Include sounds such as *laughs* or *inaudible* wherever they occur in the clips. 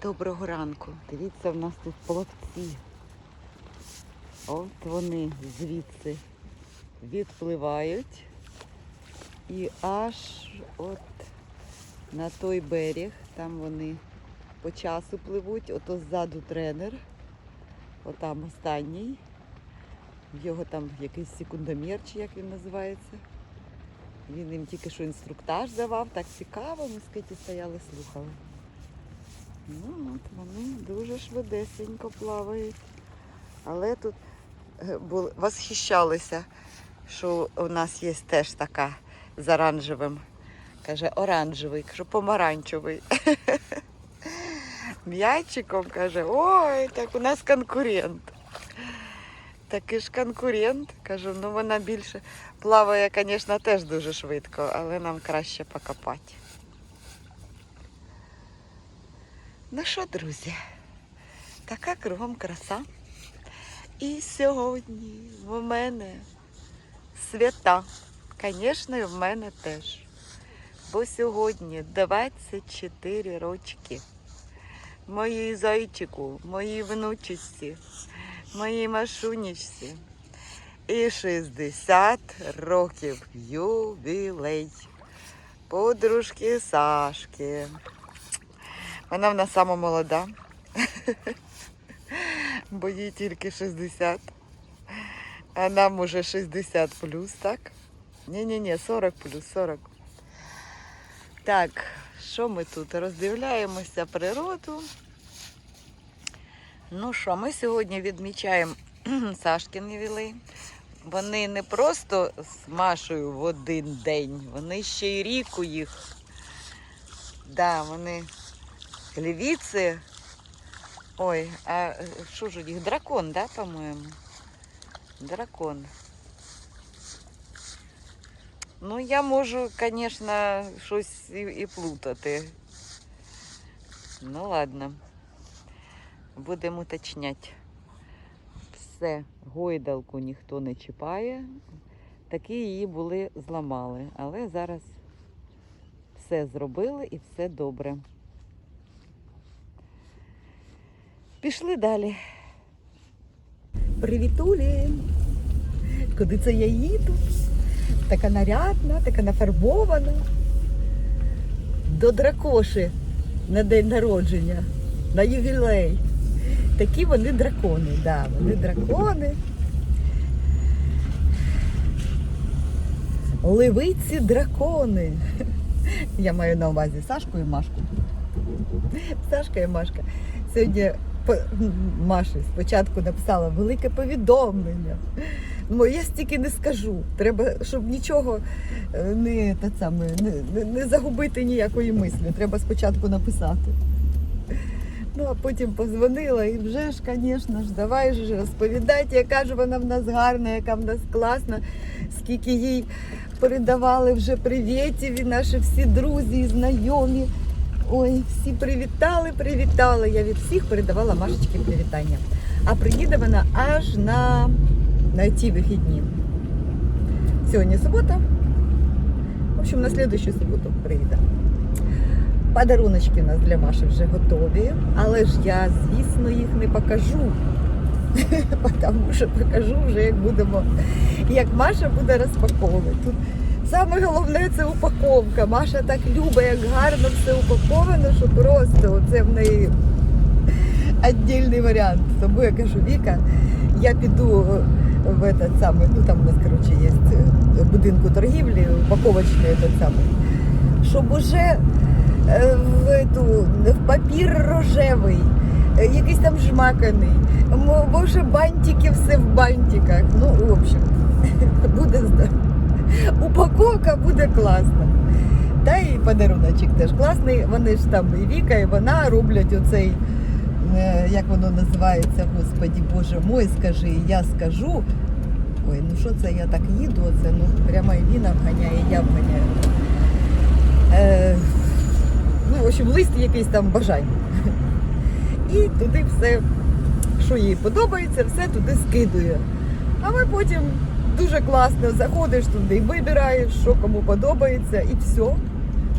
Доброго ранку. Дивіться, в нас тут плавці. От вони звідси відпливають. І аж от на той берег, там вони по часу пливуть, ото ззаду тренер, отам останній. В його там якийсь секундомір, чи як він називається. Він їм тільки що інструктаж давав, так цікаво, ми з Киті стояли, слухали. Ну, от вони дуже швидесенько плавають. Але тут е, були, восхищалися, що у нас є теж така з оранжевим. Каже, оранжевий, кажу, помаранчевий. *laughs* М'ячиком каже, ой, так у нас конкурент. Такий ж конкурент. Кажу, ну вона більше плаває, звісно, теж дуже швидко, але нам краще покопати. Ну що, друзі, така кругом краса. І сьогодні в мене свята. Звісно, і в мене теж. Бо сьогодні 24 рочки. Моїй зайчику, моїй внучечці, моїй машунічці. І 60 років ювілей. Подружки Сашки. Вона в нас сама молода. Бо їй тільки 60. А нам уже 60 плюс, так? Ні-ні-ні, 40 плюс, 40. Так, що ми тут? Роздивляємося природу. Ну що, ми сьогодні відмічаємо *clears throat* Сашкин ювілей. Вони не просто з Машою в один день, вони ще й рік у їх. Да, вони львіці. Ой, а е, що ж у них? Дракон, да, по-моєму? Дракон. Ну, я можу, звісно, щось і, і плутати. Ну, ладно. Будемо уточняти. Все, гойдалку ніхто не чіпає. Такі її були зламали. Але зараз все зробили і все добре. Пішли далі. Привітулі! Куди це я їду? Така нарядна, така нафарбована. До дракоші на день народження, на ювілей. Такі вони дракони, да, вони дракони. Ливиці дракони. Я маю на увазі Сашку і Машку. Сашка і Машка. Сьогодні *laughs* Маші спочатку написала велике повідомлення. Ну, я стільки не скажу. Треба, щоб нічого е, не, те саме, не, не загубити ніякої мислі. Треба спочатку написати. Ну, а потім позвонила і вже ж, звісно ж, давай ж розповідати, яка ж вона в нас гарна, яка в нас класна, скільки їй передавали вже привітів, і наші всі друзі і знайомі. Ой, всі привітали, привітали. Я від всіх передавала Машечки привітання. А приїде вона аж на, на ті вихідні. Сьогодні субота. В общем, на слідущу суботу приїде. Подаруночки у нас для Маші вже готові, але ж я, звісно, їх не покажу. *laughs* Тому що покажу вже, як будемо, як Маша буде розпаковувати. Тут саме головне це упаковка. Маша так любить, як гарно все упаковано, що просто оце в неї віддільний варіант. Тому я кажу, Віка, я піду в этот самий, ну там у нас, коротше, є в будинку торгівлі, упаковочний этот самий, щоб уже е, в, эту, в папір рожевий, е, якийсь там жмаканий, мо- може бантики все в бантиках. Ну, в общем, *laughs* буде зда- упаковка буде класна. Та і подаруночок теж класний. Вони ж там і Віка, і вона роблять оцей, е, як воно називається, господі Боже мой, скажи, і я скажу. Ой, ну що це я так їду, оце, ну прямо і він обганяє, і я обганяю. Е, ну, в общем, лист якийсь там бажань. І туди все, що їй подобається, все туди скидує. А ми потім дуже класно заходиш туди вибираєш, що кому подобається, і все.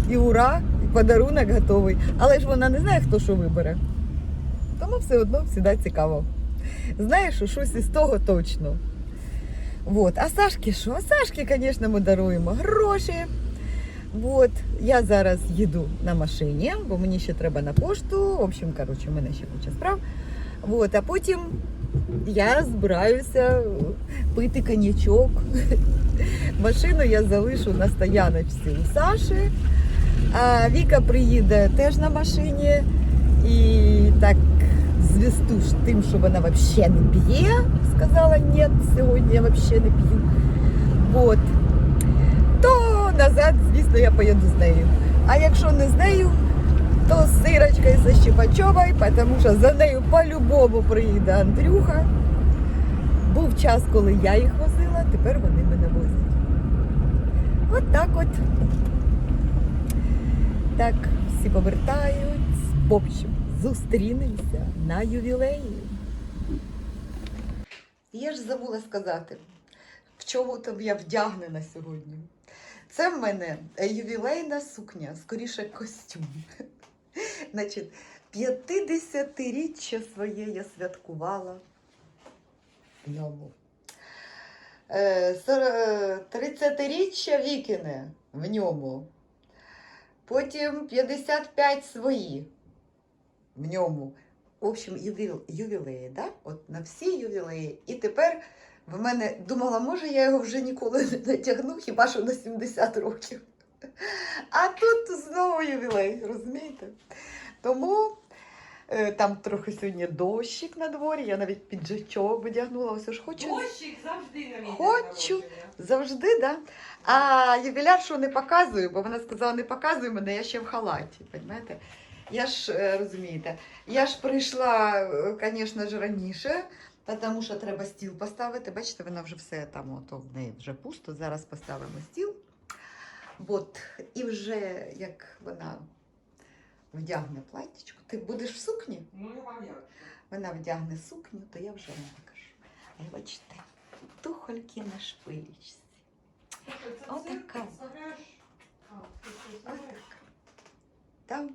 І ура! і подарунок готовий. Але ж вона не знає, хто що вибере. Тому все одно завжди цікаво. Знаєш, що щось із того точно. Вот. А Сашки що? А Сашки, звісно, ми даруємо гроші. Вот. Я зараз їду на машині, бо мені ще треба на пошту. В общем, коротше, в мене ще куча справ. Вот. А потім я збираюся пити коньячок. Машину я залишу на стояночці у Саші. А Віка приїде теж на машині. І так звісту ж тим, що вона взагалі не п'є. Сказала, ні, сьогодні я взагалі не п'ю. Вот. То назад, звісно, я поїду з нею. А якщо не з нею, то з Сирочкою зі Щепачовою, тому що за нею по-любому приїде Андрюха. Був час, коли я їх возила, тепер вони мене возять. От так от. Так, всі повертають. В общем, зустрінемося на ювілеї. Я ж забула сказати, в чому там я вдягнена сьогодні. Це в мене ювілейна сукня, скоріше костюм. Значить, 50-річчя своє я святкувала в ньому. Е, 30-річчя Вікіне в ньому. Потім 55 свої в ньому. В общем, ювілеї, да? От на всі ювілеї. І тепер в мене думала, може я його вже ніколи не натягну, хіба що на 70 років. А тут знову ювілей, розумієте? Тому е, там трохи сьогодні дощик на дворі, я навіть піджачок одягнула, ось ж хочу. Дощик завжди на мій Хочу. Завжди, да? А ювіляршу не показую, бо вона сказала, не показуй мене, я ще в халаті. Понимаєте? Я ж е, розумієте, я ж прийшла, звісно ж, раніше, тому що треба стіл поставити. Бачите, вона вже все там, ото в неї вже пусто. Зараз поставимо стіл. От, і вже як вона вдягне платтячко, ти будеш в сукні? Ну, я вам як. Вона вдягне сукню, то я вже вам покажу. А бачите, тухольки на шпилічці. Отака. цирк, це ж- А, ти що, знаєш? Там.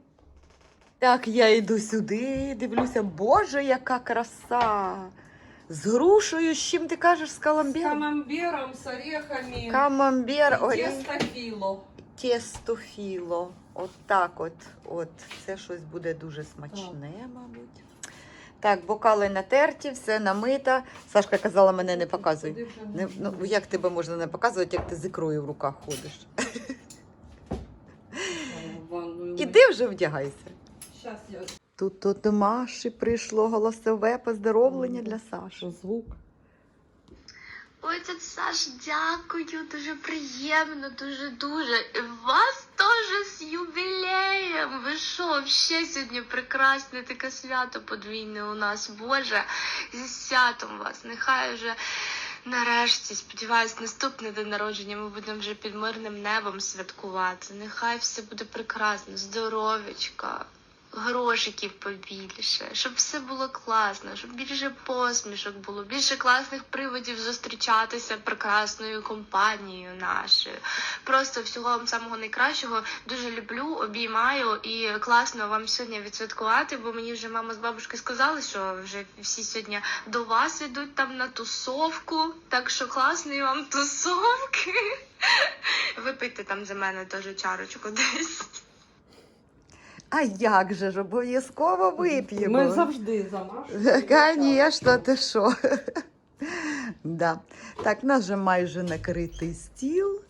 Так, я йду сюди, дивлюся, боже, яка краса! З грушею, з чим ти кажеш, з З каламбіром? камамбером, з орехами. Камамбер, і ой, тестофіло. тістофіло. От так от, от. Це щось буде дуже смачне, мабуть. Так, бокали натерті, все намито. Сашка казала, мене не показуй. Не, ну, як тебе можна не показувати, як ти з ікрою в руках ходиш? *laughs* Іди вже вдягайся. Щас я Тут от до Маші прийшло голосове поздоровлення для Саші. звук. Ой, тетя Саш, дякую, дуже приємно, дуже дуже. І вас теж з ювілеєм. Ви що, ще сьогодні прекрасне таке свято подвійне у нас, Боже, зі святом вас. Нехай вже нарешті, сподіваюсь, наступний день народження ми будемо вже під мирним небом святкувати. Нехай все буде прекрасно, здоров'ячка. Грошиків побільше, щоб все було класно, щоб більше посмішок було, більше класних приводів зустрічатися прекрасною компанією нашою. Просто всього вам самого найкращого. Дуже люблю, обіймаю і класно вам сьогодні відсвяткувати, бо мені вже мама з бабушкою сказали, що вже всі сьогодні до вас ідуть там на тусовку. Так що класної вам тусовки. *laughs* Випийте там за мене теж чарочку десь. А як же ж, обов'язково вип'ємо. Ми завжди за Машу. Звісно, ти що? *laughs* да. Так, у нас вже майже накритий стіл.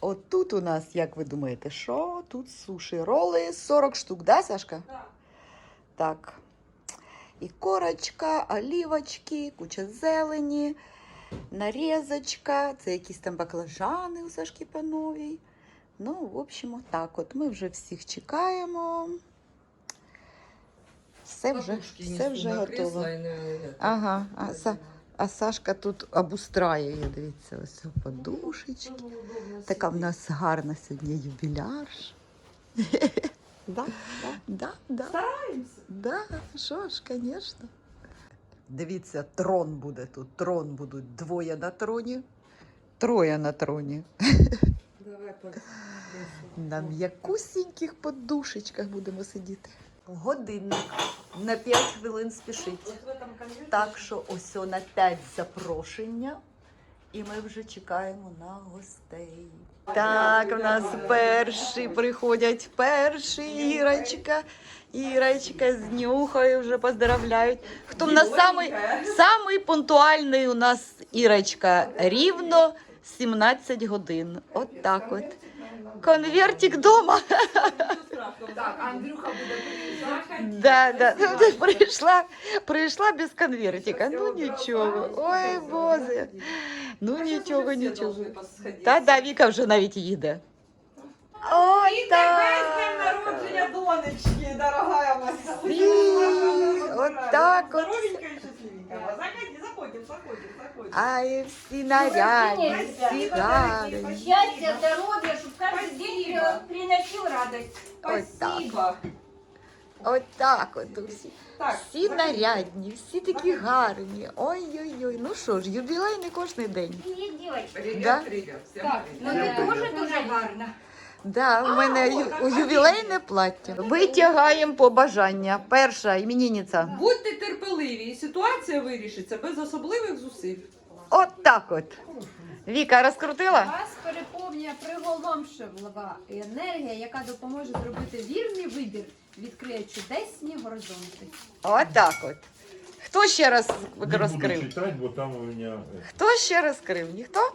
От тут у нас, як ви думаєте, що? Тут суші роли 40 штук, да, Сашка? Так. Так. І корочка, олівочки, куча зелені, нарізочка, це якісь там баклажани у Сашки Пановій. Ну, в общем, отак от. Ми вже всіх чекаємо. Все вже, все вже готово. Ага, а, Са- а Сашка тут обустраює, дивіться, ось подушечки. Така в нас гарна сьогодні юбілярш. *laughs* Да, да, да. Стараємося. Да, що ж, звісно. Дивіться, трон буде тут. Трон будуть двоє на троні, троє на троні. *laughs* На м'якусіньких подушечках будемо сидіти. Годинник на 5 хвилин спішить. В Так що ось на 5 запрошення, і ми вже чекаємо на гостей. Так, у нас перші приходять перші Ірочка. Ірочка з нюхою вже поздравляють. Хто в нас самий, самий пунктуальний у нас Ірочка? Рівно 17 годин. От так от. Конвертик вдома. Так, Андрюха буде приїжджати. Да, да. *laughs* Прийшла, прийшла без конвертика. Ну нічого. Ой, Боже. Ну нічого, нічого. Та да, Віка вже навіть їде. Ой, так. народження донечки, дорогая моя. От так от. Здоровенькая и счастливенькая. Заходи, заходим, заходим, заходим. Ай, всі нарядні, всі гарні. Счастья, здоровья, чтобы каждый день э, приносил радость. Ось так. Спасибо. От так от усі. Так, Всі нарядні, всі такі гарні. Ой-ой-ой. Ну що ж, юбілей не кожен день. Привет, девочка. Да? Так, ну ты тоже дуже гарна. Да, у мене ю- ювілейне плаття. Витягаємо побажання. Перша іменинниця. Будьте терпеливі, і ситуація вирішиться без особливих зусиль. От так от. Віка розкрутила? Вас переповнює приголомшлива енергія, яка допоможе зробити вірний вибір, відкриє чудесні горизонти. От так от. Хто ще раз Не буду розкрив? читать, бо там у меня... Хто ще розкрив? Ніхто?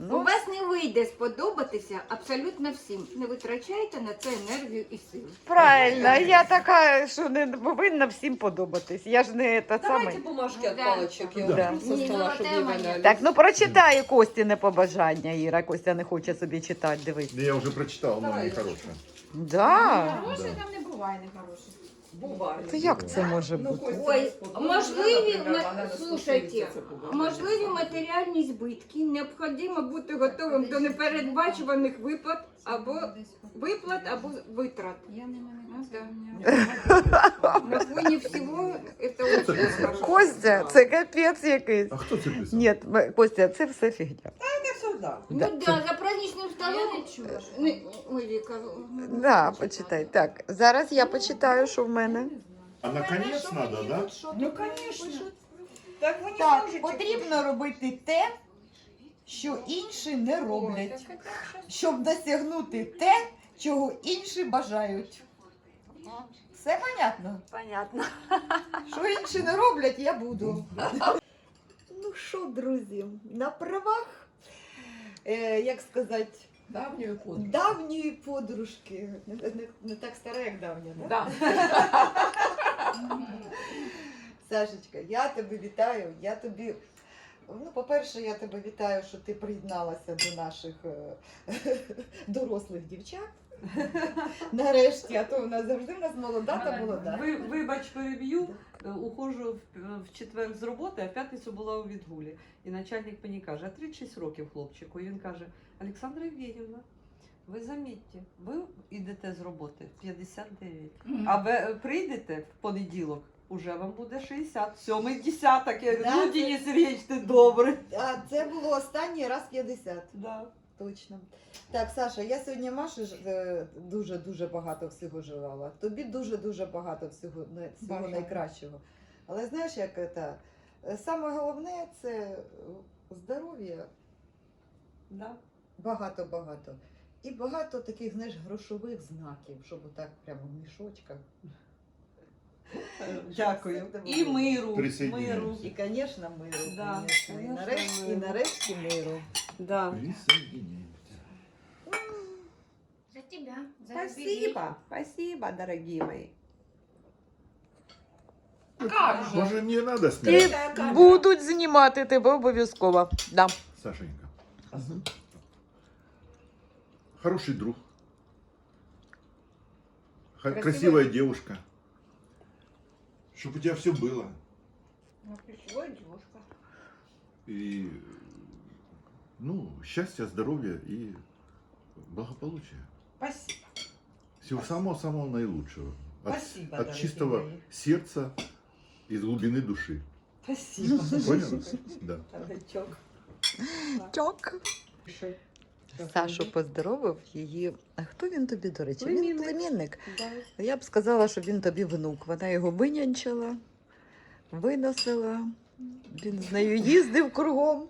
У Ну, вас не вийде сподобатися абсолютно всім. Не витрачайте на це енергію і сили. правильно, я така, що не повинна всім подобатись. Я ж не та Давайте саме. бумажки від Да. я Да. со Ні, стола, ну, не тема є. валяли. Так, ну прочитай Костіне побажання, Іра. Костя не хоче собі читати, дивись. Да я уже прочитал, но Давай. нехорошее. Да. Хороше там не буває нехороше. Буває. Як це може Ну, бути? Ой, можливі, ма- слушайте, можливі матеріальні збитки, необхідно бути готовим до непередбачуваних виплат або виплат або витрат. Я не Ну, да. На хорошо. Костя, це капець якийсь. А кто тебе писал? Ні, Костя, це все фігня это все да. Ну да, за праздничным столом. Не- Ой, Вика, Да, почитай. Так, зараз я почитаю, що в мене. А наконец надо, да? Ну, конечно. Так вы не Так, сможете. потрібно робити те, що інші не роблять, щоб досягнути те, чого інші бажають. Все понятно? Понятно. Що інші не роблять, я буду. Ну що, друзі, на правах, е, як сказати, Давньою подругою. давньої подружки. Не, не- не так стара, як давня, да? Да. *laughs* Сашечка, я тебе вітаю. Я тобі. Ну, по-перше, я тебе вітаю, що ти приєдналася до наших е, *laughs* дорослих дівчат. *laughs* Нарешті, а то у нас завжди в нас молода та молода. Ви, вибач, переб'ю. Е, Ухожу в, в четвер з роботи, а в п'ятницю була у відгулі. І начальник мені каже, а 36 років хлопчику. І він каже, Олександра Євгенівна, ви замітьте, ви йдете з роботи в 59, а ви е, прийдете в понеділок, уже вам буде 60, сьомий десяток. Я говорю, Да, ну, Денис Сергійович, ти добрий. А це було останній раз 50. Да. Точно. Так, Саша, я сьогодні Маші дуже-дуже багато всього желала. Тобі дуже-дуже багато всього, всього Бажаю. найкращого. Але знаєш, як це? е, Саме головне це здоров'я, Да. багато-багато. І багато таких, знаєш, грошових знаків, щоб отак прямо в мішочках. *laughs* Дякую. І миру. Миру. І, звісно, миру. Да, конечно. І, нарешті, і нарешті миру. Да. Присоединяемся. За тебя. За Спасибо, спасибо, дорогие мои. Как же? Может, не надо І снять? будуть знімати тебе обов'язково. Да. Сашенька. Хороший друг. Ха- Красивая- Красивая девушка. Чтобы у тебя все было. Ну, красивая девушка. И, ну, счастья, здоровья и благополучия. Спасибо. Всего самого-самого наилучшего. От, Спасибо, от чистого мои. сердца, из глубины души. Спасибо. Понял? *laughs* Да. Дурачок. Чок. Сашу поздоровив її. А хто він тобі, до речі? Він Племінник. племінник. Да. Я б сказала, що він тобі внук. Вона його винянчила, виносила. Він з нею їздив кругом.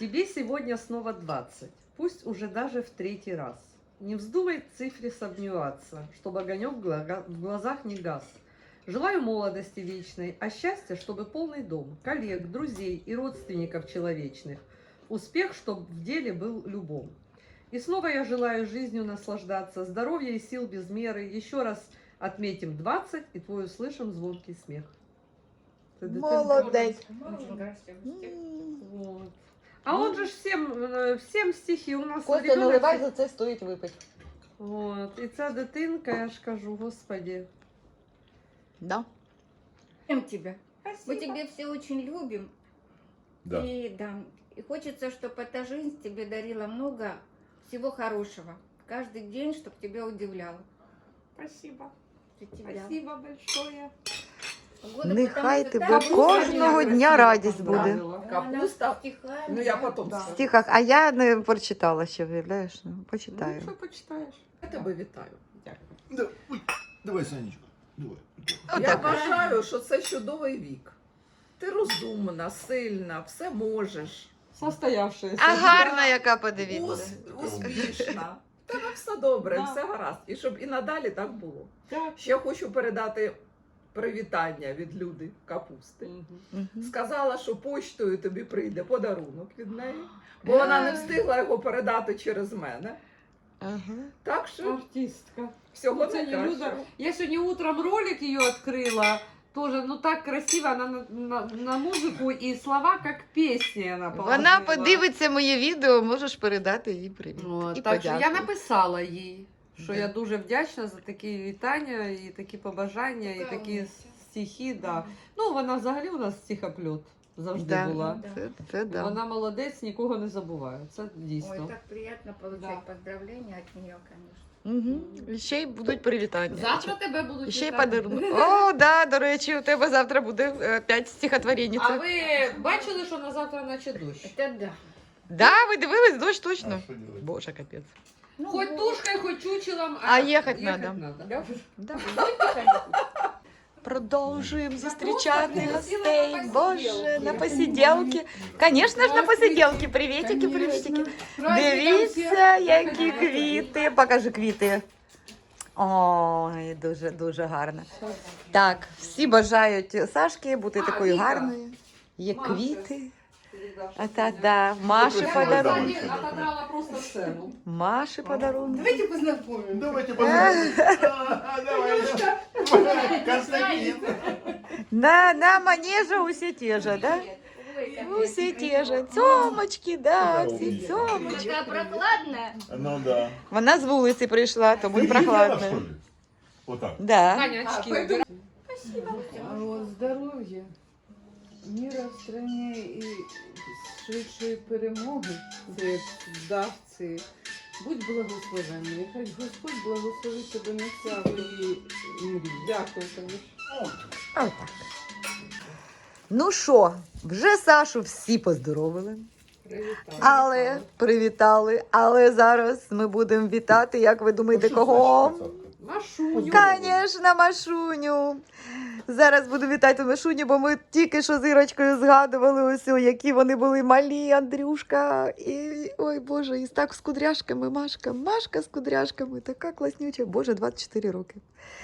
Тебе сегодня снова 20. Пусть уже даже в третий раз. Не вздумай цифре сомневаться, чтобы огонек в в глазах не гас. Желаю молодости вечной, а счастья, чтобы полный дом, коллег, друзей и родственников человечных. Успех, чтобы в деле был любом. И снова я желаю жизнью наслаждаться, здоровья и сил без меры. Еще раз отметим 20 и твой услышим звонкий смех. Ты дитинка. Молодець. Очень красиво. М. Вот. А он же ж всем, э, всем стихи у нас Костя, ребенок наливай всі- за це стоїть випити. Вот. І ця дитинка, я ж кажу, господи. Да. Любим тебя. Мы Спасибо. тебя все очень любим. Да. И да, и хочется, чтобы эта жизнь тебе дарила много всего хорошего. Каждый день, чтобы тебя удивляло. Спасибо. Для тебя. Спасибо большое. Нехай тебе кожного дня радість буде. Капуста. Ну я Да. В стихах, а я не прочитала ще, уявляєш? Ну, Почитаю. Ну, що почитаєш? Я тебе вітаю. Дякую. Ой, давай, Санечка. Давай. Я вважаю, що це чудовий вік. Ти розумна, сильна, все можеш. Состоявшаяся. А гарна яка, Ус, подивіться. успішна. *laughs* В Тебе все добре, Да. все гаразд. І щоб і надалі так було. Так. Ще хочу передати привітання від люди капусти. Сказала, що почтою тобі прийде подарунок від неї, бо вона не встигла його передати через мене. Ага. Так що Артистка. всього Це не. Люда. Я сегодня утром ролик ее открыла. Тоже, ну так красиво, она на, на, на музыку и слова как песни она положила. Вона подивиться моє відео, можеш передати їй привіт. От, І так що я написала їй, що Да. я дуже вдячна за такі вітання і такі побажання, і такі стихи. Да. Ну, вона взагалі у нас стихоплюд завжди Да. була. Це, це да. Вона молодець, нікого не забуває. Це дійсно. Ой, так приятно получать Да. поздравления от нее, конечно. Угу. Ще й будуть привітання. Завтра тебе будуть І ще й вітати. подарунок. *laughs* О, да, до речі, у тебе завтра буде е, п'ять стихотворень. А ви бачили, що на завтра наче дощ? Это да. Да, ви дивились, дощ А точно. делать? Боже, капець. Ну, Хоть вот. тушкой, хоть чучелом, А ехать надо. надо. Да. Ходить? Продовжуємо зустрічати гостей. на Боже, на посиделки. Звісно ж, на посиділки. Привітики, привітики. Дивіться, які квіти. Покажи квіти. Ой, дуже дуже гарно. Так, всі бажають Сашки бути такою гарною. Є квіти. А та да, Маші Я подарунок. подарунок. отодрала просто сцену. Маші подарунок. Давайте познакомимся. Давайте познакомимся. А, Давай. *laughs* Константин. На, на манежі усі ті же, да? Ой, какая Усі ті же. красивая. Цьомочки, да, всі Умничка. цьомочки. Такая прохладная. Ну да. Вона з вулиці прийшла, тому Ты й видела, прохладно. что ли? Вот так. Да. Таня, очки убирай. А вот здоров'я, міра в стране і швидшої перемоги, це вдавці. Будь благословенний, хай Господь благословить тебе на всякої мрії. Дякую тобі. Отак. Ну що, вже Сашу всі поздоровили, Привітаю. але привітали. Але зараз ми будемо вітати, як ви думаєте, кого? Машуню. Звісно, Машуню. Зараз буду вітати Машуню, бо ми тільки що з Ірочкою згадували ось, які вони були малі, Андрюшка. І ой Боже, і так з кудряшками, Машка, Машка з кудряшками, така класнюча, Боже, 24 роки.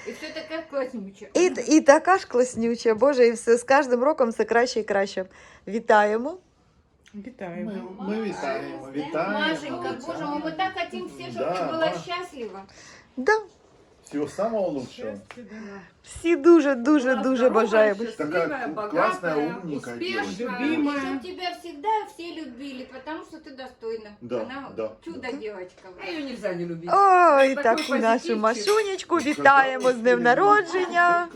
И все такая класснючая. І, і така ж класнюча, Боже, і все з кожним роком все краще і краще. Вітаємо. Вітаємо. Мы, мы витаем, витаем. Машенька, боже мой, мы так хотим все, чтобы Да, ты была да. счастлива. Да, Всего самого лучшего. всі дуже, дуже, Була дуже бажаємо. Такая богатая, классная, умненькая успешная. девочка. Любимая. Чтобы тебя всегда все любили, потому что ты достойна. Да, Она да, чудо да. девочка. А ее нельзя не любить. Ой, таку нашу Машунечку вітаємо з днем народження.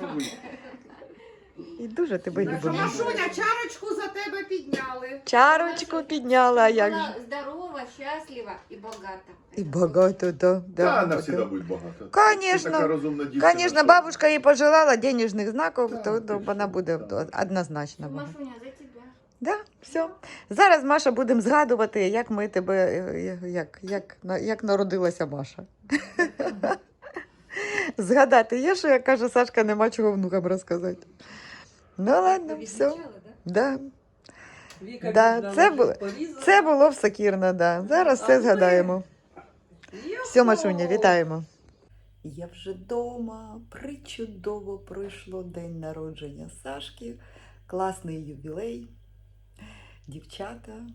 І дуже тебе любимо. Машуня, чарочку за тебе підняли. Чарочку підняла, а як же. Была здорова, счастлива и богата. І багато, да. Да, она да. всегда будет богата. Конечно. Ты такая разумная девочка, Звісно, бабушка їй пожелала денежних знаків, Да, то, то вона буде да. однозначно. Машуня, за тебя. Да, все. Зараз Маша будемо згадувати, як ми тебе, е, е, як, як, на- як народилася Маша. Згадати є, що як каже Сашка, нема чого внукам розказати. Ну ладно, все. Да. Віка Да, це було- порізана. Це було в Сакірна, да. Зараз А все ми- згадаємо. Все, Машуня, вітаємо. Я вже вдома. Причудово пройшло день народження Сашки. Класний ювілей. Дівчата,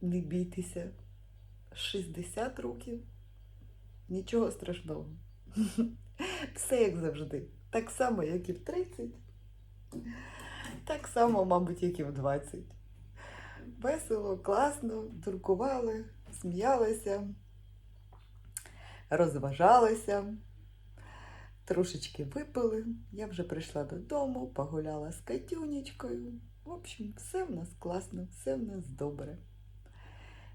не бійтеся. 60 років. Нічого страшного. *laughs* Все як завжди. Так само, як і в 30. Так само, мабуть, як і в 20. Весело, класно, дуркували, сміялися розважалися, трошечки випили. Я вже прийшла додому, погуляла з Катюнечкою. В общем, все в нас класно, все в нас добре.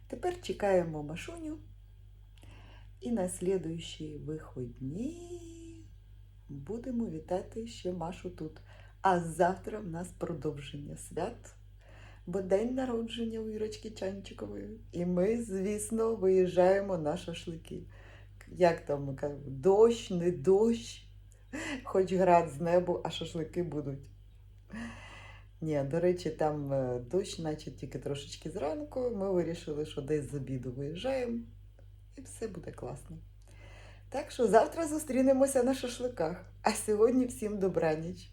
Тепер чекаємо Машуню. І на слідуючі виходні будемо вітати ще Машу тут. А завтра в нас продовження свят, бо день народження у Ірочки Чанчикової. І ми, звісно, виїжджаємо на шашлики як там кажуть, дощ, не дощ, хоч град з небу, а шашлики будуть. Ні, до речі, там е, дощ, наче тільки трошечки зранку. Ми вирішили, що десь з обіду виїжджаємо, і все буде класно. Так що завтра зустрінемося на шашликах. А сьогодні всім добраніч.